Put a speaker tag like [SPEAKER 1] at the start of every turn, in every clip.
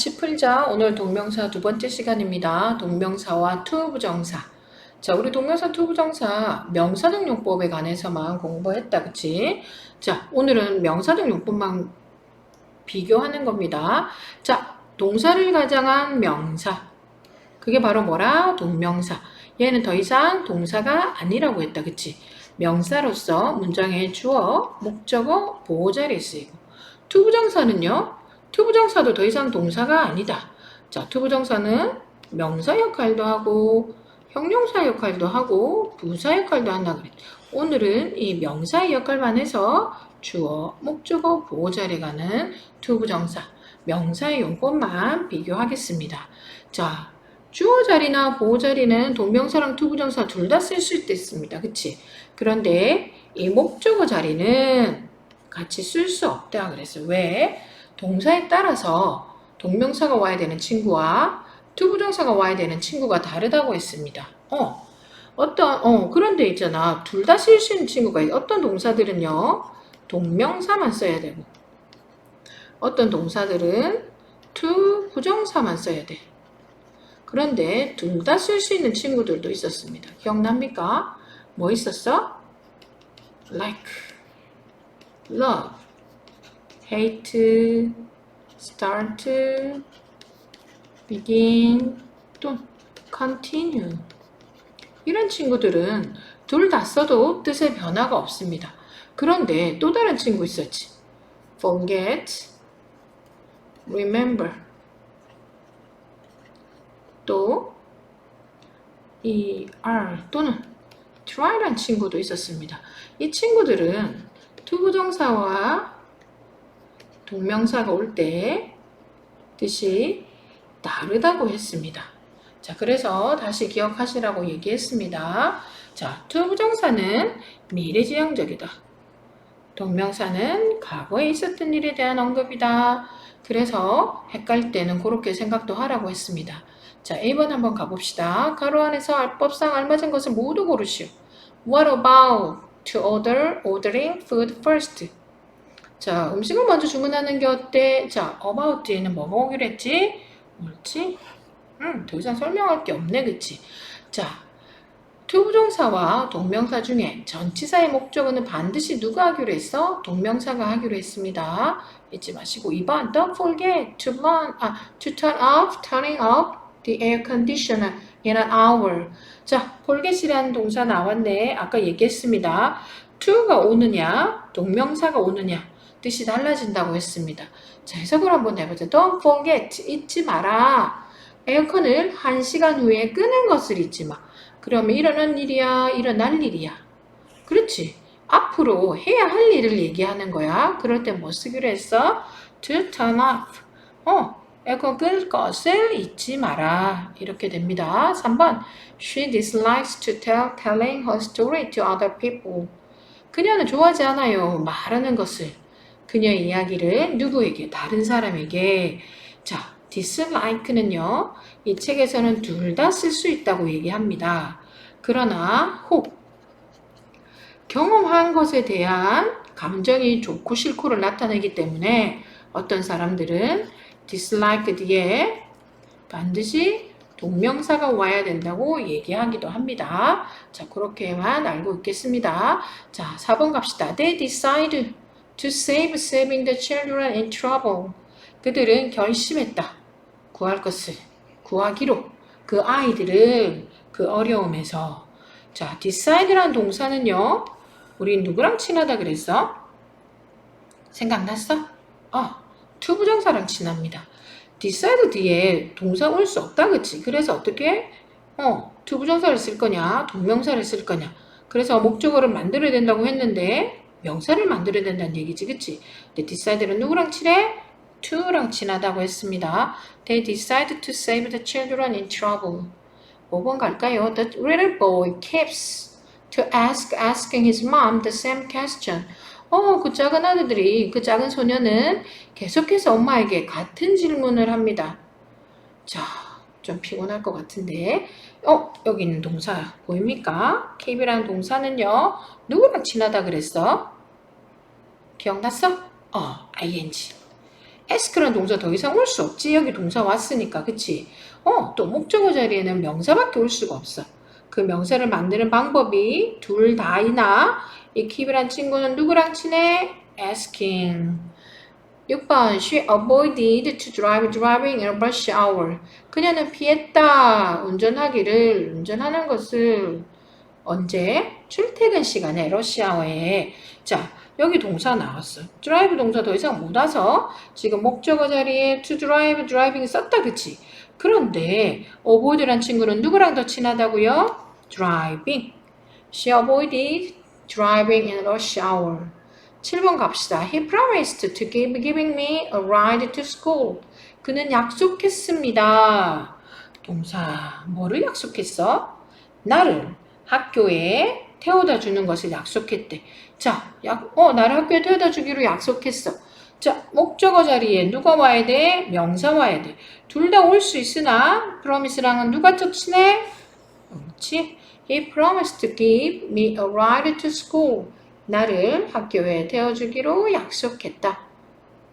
[SPEAKER 1] 같이 풀자. 오늘 동명사 두 번째 시간입니다. 동명사와 투부정사. 자, 우리 동명사 투부정사 명사등 용법에 관해서만 공부했다. 그치? 자, 오늘은 명사등 용법만 비교하는 겁니다. 자, 동사를 가장한 명사. 그게 바로 뭐라? 동명사. 얘는 더 이상 동사가 아니라고 했다. 그치? 명사로서 문장의 주어, 목적어, 보호자리에 쓰이고. 투부정사는요? 투부정사도 더 이상 동사가 아니다. 자, 투부정사는 명사 역할도 하고 형용사 역할도 하고 부사 역할도 한다 그래. 오늘은 이 명사의 역할만 해서 주어, 목적어, 보호자리에 가는 투부정사, 명사의 용법만 비교하겠습니다. 자, 주어 자리나 보호 자리는 동명사랑 투부정사 둘 다 쓸 수 있습니다. 그치? 그런데 이 목적어 자리는 같이 쓸 수 없다 그랬어요. 왜? 동사에 따라서 동명사가 와야 되는 친구와 투부정사가 와야 되는 친구가 다르다고 했습니다. 어, 어떤, 어, 그런데 있잖아. 둘 다 쓸 수 있는 친구가 있 어떤 동사들은요, 동명사만 써야 되고, 어떤 동사들은 투부정사만 써야 돼. 그런데 둘 다 쓸 수 있는 친구들도 있었습니다. 기억납니까? 뭐 있었어? like, love, hate, start, begin, 또 continue. 이런 친구들은 둘 다 써도 뜻의 변화가 없습니다. 그런데 또 다른 친구 있었지. forget, remember. 또, 이 are 또는 try란 친구도 있었습니다. 이 친구들은 투부정사와 동명사가 올 때 뜻이 다르다고 했습니다. 자, 그래서 다시 기억하시라고 얘기했습니다. 자, 투부정사는 미래지향적이다. 동명사는 과거에 있었던 일에 대한 언급이다. 그래서 헷갈릴 때는 그렇게 생각도 하라고 했습니다. 자, 1번 한번 가봅시다. 가로 안에서 알법상 알맞은 것을 모두 고르시오. What about to order, ordering food first? 자, 음식을 먼저 주문하는 게 어때? 자, about 뒤에는 뭐 먹기로 했지? 옳지? 음, 더 이상 설명할 게 없네, 그치? 자, 투부정사와 동명사 중에 전치사의 목적어는 반드시 누가 하기로 했어? 동명사가 하기로 했습니다. 잊지 마시고 2번 Don't forget to run, 아, to turn off, turning off the air conditioner in an hour. 자, forget이라는 동사 나왔네. 아까 얘기했습니다. to가 오느냐, 동명사가 오느냐 뜻이 달라진다고 했습니다. 자, 해석을 한번 해보자. Don't forget, 잊지 마라. 에어컨을 1시간 후에 끄는 것을 잊지 마. 그러면 일어난 일이야, 일어날 일이야. 그렇지. 앞으로 해야 할 일을 얘기하는 거야. 그럴 때 뭐 쓰기로 했어? To turn off. 어, 에어컨 끌 것을 잊지 마라. 이렇게 됩니다. 3번. She dislikes to tell telling her story to other people. 그녀는 좋아하지 않아요. 말하는 것을. 그녀의 이야기를 누구에게? 다른 사람에게. 자, dislike는요. 이 책에서는 둘 다 쓸 수 있다고 얘기합니다. 그러나 혹 경험한 것에 대한 감정이 좋고 싫고를 나타내기 때문에 어떤 사람들은 dislike 뒤에 반드시 동명사가 와야 된다고 얘기하기도 합니다. 자, 그렇게만 알고 있겠습니다. 자, 4번 갑시다. They decide to save saving the children in trouble. 그들은 결심했다. 구할 것을 구하기로 그 아이들을 그 어려움에서 자, decide라는 동사는요. 우리 누구랑 친하다 그랬어? 생각났어? 어, 투부정사랑 친합니다. decide 뒤에 동사 올 수 없다 그치? 그래서 어떻게? 어, 투부정사를 쓸 거냐? 동명사를 쓸 거냐? 그래서 목적어를 만들어야 된다고 했는데 명사를 만들어야 된다는 얘기지 그치? 근데 decide는 누구랑 친해? to랑 친하다고 했습니다. They decide to save the children in trouble. 5번 갈까요? The little boy keeps to ask asking his mom the same question. 어, 그 작은 아들들이, 그 작은 소녀는 계속해서 엄마에게 같은 질문을 합니다. 자, 좀 피곤할 것 같은데. 어, 여기 있는 동사 보입니까? keep이라는 동사는요, 누구랑 친하다 그랬어? 기억났어? 어, ing. ask라는 동사 더 이상 올 수 없지. 여기 동사 왔으니까. 그치? 어, 또 목적어 자리에는 명사밖에 올 수가 없어. 그 명사를 만드는 방법이 둘 다이나 이 keep이란 친구는 누구랑 친해? asking. 6번 She avoided to drive driving in rush hour. 그녀는 피했다. 운전하기를 운전하는 것을 언제? 출퇴근 시간에 러시아어에 자 여기 동사 나왔어. drive 동사 더 이상 못 와서 지금 목적어 자리에 to drive, driving 썼다 그치? 그런데 avoid란 친구는 누구랑 더 친하다고요? driving. She avoided driving in rush hour. 7번 갑시다. He promised to give giving me a ride to school. 그는 약속했습니다. 동사 뭐를 약속했어? 나를 학교에 태워다 주는 것을 약속했대. 자, 약, 어, 나를 학교에 태워다 주기로 약속했어. 자, 목적어 자리에 누가 와야 돼? 명사 와야 돼. 둘 다 올 수 있으나 promise랑은 누가 더 친해? 그렇지? He promised to give me a ride to school. 나를 학교에 태워주기로 약속했다.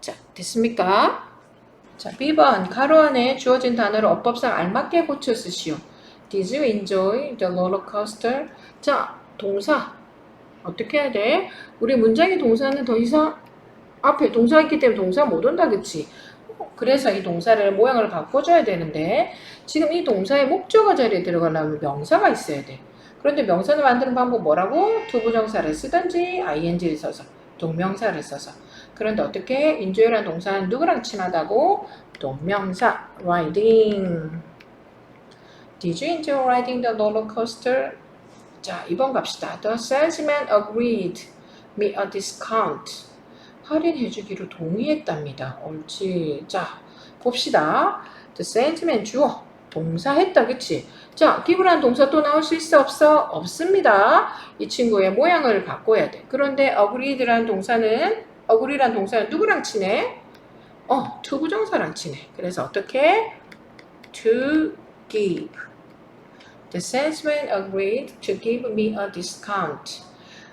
[SPEAKER 1] 자, 됐습니까? 자, B번 가로 안에 주어진 단어를 어법상 알맞게 고쳐 쓰시오. Did you enjoy the roller coaster? 자, 동사 어떻게 해야 돼? 우리 문장의 동사는 더 이상 앞에 동사가 있기 때문에 동사 못 온다, 그치? 어, 그래서 이 동사를 모양을 바꿔줘야 되는데 지금 이 동사의 목적어 자리에 들어가려면 명사가 있어야 돼. 그런데 명사를 만드는 방법 뭐라고? 투부정사를 쓰든지 ing를 써서 동명사를 써서 그런데 어떻게 enjoy라는 동사는 누구랑 친하다고? 동명사 riding Did you enjoy riding the roller coaster? 자, 2번 갑시다. The salesman agreed me a discount. 할인해주기로 동의했답니다. 옳지. 자, 봅시다. The salesman 주어. 동사 했다, 그치? 자, give라는 동사 또 나올 수 있어, 없어? 없습니다. 이 친구의 모양을 바꿔야 돼. 그런데 agreed라는 동사는, agree라는 동사는 누구랑 친해? 어, to 부정사랑 친해. 그래서 어떻게? to give. The salesman agreed to give me a discount.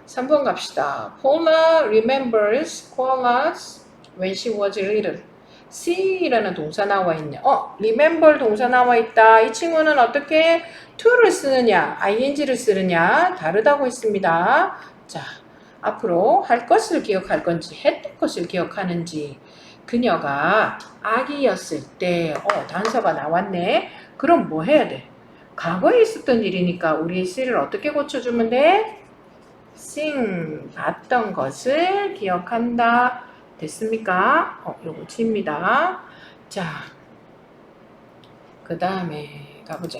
[SPEAKER 1] 3번 갑시다. Paula remembers koalas when she was little. See라는 동사 나와 있네. 어, remember 동사 나와 있다. 이 친구는 어떻게 to를 쓰느냐, ing를 쓰느냐 다르다고 했습니다. 자, 앞으로 할 것을 기억할 건지 했던 것을 기억하는지 그녀가 아기였을 때 어, 단서가 나왔네. 그럼 뭐 해야 돼? 과거에 있었던 일이니까 우리 C를 어떻게 고쳐주면 돼? sing 봤던 것을 기억한다. 됐습니까? 어, 요거 칩니다. 자, 그 다음에 가보자.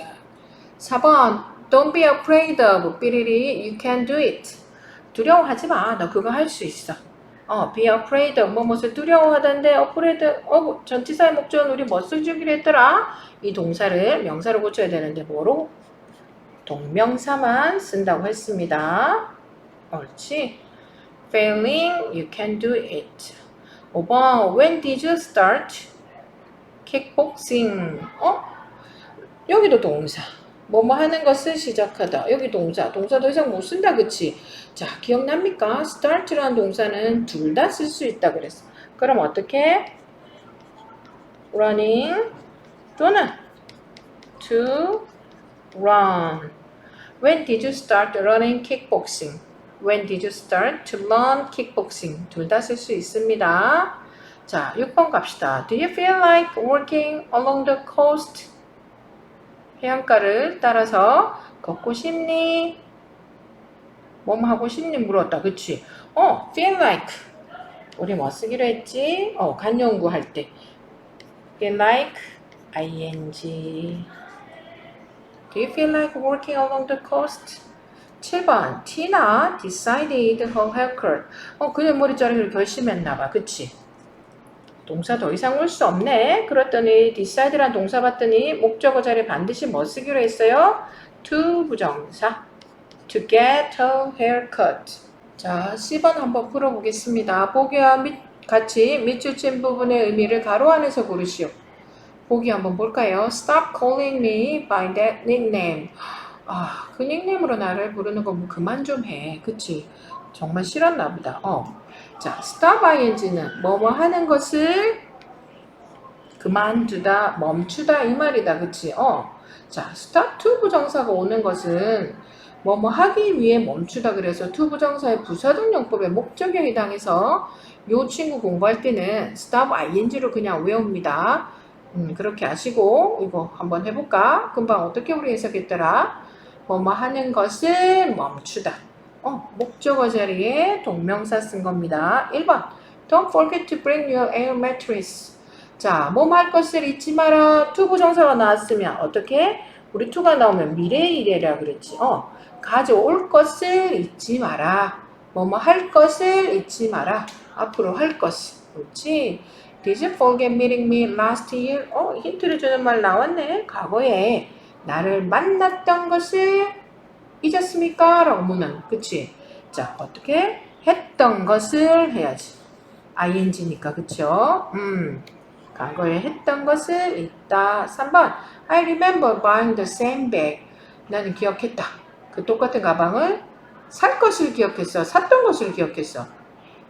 [SPEAKER 1] 4번 Don't be afraid of 삐리리 You can do it. 두려워하지 마. 너 그거 할 수 있어. 어, be afraid of 뭐뭇을 두려워하던데 afraid of 전치사의 목적은 우리 뭐 써주기로 했더라? 이 동사를 명사로 고쳐야 되는데 뭐로? 동명사만 쓴다고 했습니다. 옳지. Failing, you can do it. 5번, when did you start kickboxing? 어? 여기도 동사. 뭐뭐 하는 것을 시작하다. 여기 동사. 동사 더 이상 못 쓴다, 그치? 자, 기억납니까? start라는 동사는 둘 다 쓸 수 있다 그랬어. 그럼 어떻게? running 또는 to run. When did you start running kickboxing? When did you start to learn kickboxing? 둘 다 쓸 수 있습니다. 자, 6번 갑시다. Do you feel like walking along the coast? 해안가를 따라서 걷고 싶니? 뭐뭐 하고 싶니? 물었다. 그치? 어, feel like. 우리 뭐 쓰기로 했지? 어, 간연구 할 때. feel like, ing. Do you feel like walking along the coast? 7번 Tina decided her haircut. 어, 그녀 머리 자르기를 결심했나 봐. 그치? 동사 더 이상 올 수 없네. 그랬더니 decide란 동사 봤더니 목적어 자리에 반드시 뭐 쓰기로 했어요? to 부정사. to get her haircut. 자, 10번 한번 풀어보겠습니다. 보기와 밑, 같이 밑줄 친 부분의 의미를 가로 안에서 고르시오. 보기 한번 볼까요? Stop calling me by that nickname. 아, 그 닉네임으로 나를 부르는 거뭐 그만 좀 해. 그치? 정말 싫었나 보다. 어. 자, ing는 뭐뭐 하는 것을 그만두다, 멈추다 이 말이다. 그치? 어. 자, stop to 부정사가 오는 것은 뭐뭐 하기 위해 멈추다 그래서 to 부정사의 부사적 용법의 목적에 해당해서 요 친구 공부할 때는 stop ing로 그냥 외웁니다. 음, 그렇게 하시고 이거 한번 해볼까? 금방 어떻게 우리 해석했더라? 뭐뭐 하는 것을 멈추다. 어, 목적어 자리에 동명사 쓴 겁니다. 1번. Don't forget to bring your air mattress. 자, 몸 할 것을 잊지 마라. 투 부 정사가 나왔으면 어떻게? 우리 투가 나오면 미래의 일이라 그랬지. 어, 가져올 것을 잊지 마라. 뭐뭐 할 것을 잊지 마라. 앞으로 할 것을. 그렇지? Did you forget meeting me last year? 어, 힌트를 주는 말 나왔네. 과거에 나를 만났던 것을 잊었습니까? 라고 묻는. 그치? 자, 어떻게? 했던 것을 해야지. ing니까, 그쵸? 음. 과거에 했던 것을 잊다. 3번. I remember buying the same bag. 나는 기억했다. 그 똑같은 가방을 살 것을 기억했어. 샀던 것을 기억했어.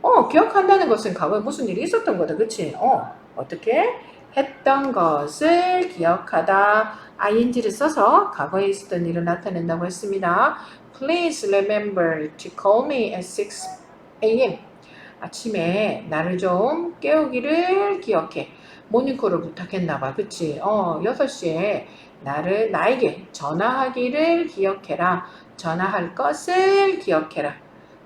[SPEAKER 1] 어, 기억한다는 것은 과거에 무슨 일이 있었던 거다. 그치? 어, 어떻게? 했던 것을 기억하다. ing를 써서 과거에 있었던 일을 나타낸다고 했습니다. Please remember to call me at 6 a.m. 아침에 나를 좀 깨우기를 기억해. 모닝콜을 부탁했나봐. 그치? 어, 6시에 나를, 나에게 전화하기를 기억해라. 전화할 것을 기억해라.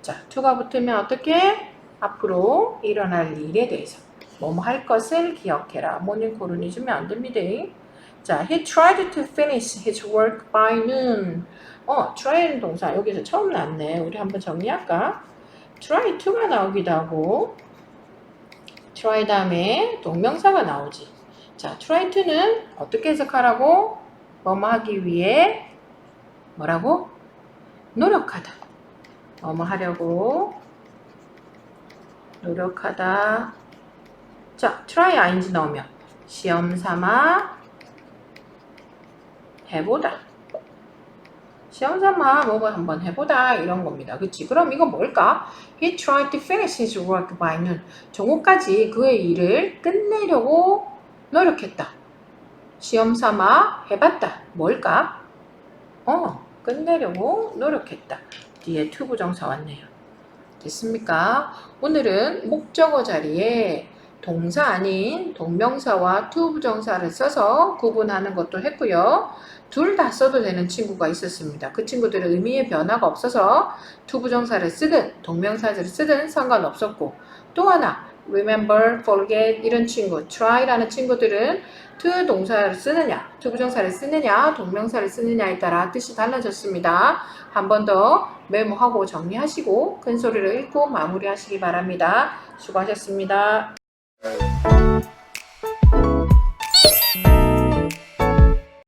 [SPEAKER 1] 자, to가 붙으면 어떻게? 앞으로 일어날 일에 대해서. 뭐뭐 할 것을 기억해라. 모닝콜은 잊으면 안 됩니다. 자, he tried to finish his work by noon. 어, try는 동사 여기서 처음 나왔네. 우리 한번 정리할까? try to가 나오기도 하고 try 다음에 동명사가 나오지. 자, try to는 어떻게 해석하라고? 뭐뭐 하기 위해 뭐라고? 노력하다. 뭐뭐 하려고 노력하다. 자, try ing 나오면 시험 삼아 해보다. 시험 삼아 뭐뭐 한번 해보다 이런 겁니다. 그치? 그럼 이건 뭘까? He tried to finish his work by noon. 정오까지 그의 일을 끝내려고 노력했다. 시험 삼아 해봤다. 뭘까? 어, 끝내려고 노력했다. 뒤에 to 부정사 왔네요. 됐습니까? 오늘은 목적어 자리에 동사 아닌 동명사와 to 부정사를 써서 구분하는 것도 했고요. 둘 다 써도 되는 친구가 있었습니다. 그 친구들은 의미의 변화가 없어서 to 부정사를 쓰든 동명사를 쓰든 상관없었고 또 하나 remember, forget 이런 친구, try라는 친구들은 to 동사를 쓰느냐, to 부정사를 쓰느냐, 동명사를 쓰느냐에 따라 뜻이 달라졌습니다. 한 번 더 메모하고 정리하시고 큰 소리로 읽고 마무리하시기 바랍니다. 수고하셨습니다. Thank you.